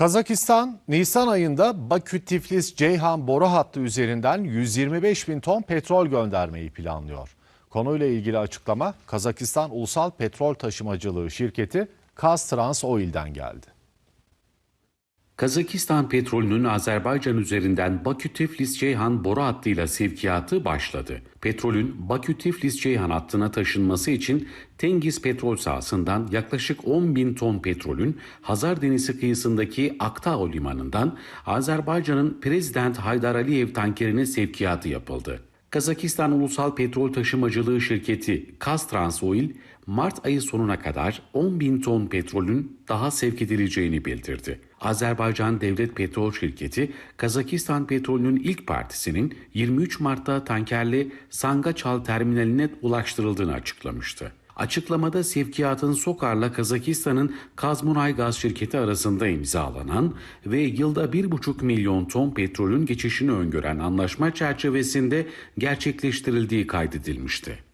Kazakistan, Nisan ayında Bakü-Tiflis-Ceyhan boru hattı üzerinden 125 bin ton petrol göndermeyi planlıyor. Konuyla ilgili açıklama Kazakistan Ulusal Petrol Taşımacılığı Şirketi Kaztrans Oil'den geldi. Kazakistan petrolünün Azerbaycan üzerinden Bakü-Tiflis-Ceyhan boru hattıyla sevkiyatı başladı. Petrolün Bakü-Tiflis-Ceyhan hattına taşınması için Tengiz petrol sahasından yaklaşık 10 bin ton petrolün Hazar Denizi kıyısındaki Aktao limanından Azerbaycan'ın Prezident Haydar Aliyev tankerine sevkiyatı yapıldı. Kazakistan Ulusal Petrol Taşımacılığı Şirketi Kaztrans Oil, Mart ayı sonuna kadar 10 bin ton petrolün daha sevk edileceğini bildirdi. Azerbaycan Devlet Petrol Şirketi, Kazakistan petrolünün ilk partisinin 23 Mart'ta tankerli Sangaçal terminaline ulaştırıldığını açıklamıştı. Açıklamada sevkiyatın Sokar'la Kazakistan'ın Kazmunay Gaz şirketi arasında imzalanan ve yılda 1,5 milyon ton petrolün geçişini öngören anlaşma çerçevesinde gerçekleştirildiği kaydedilmişti.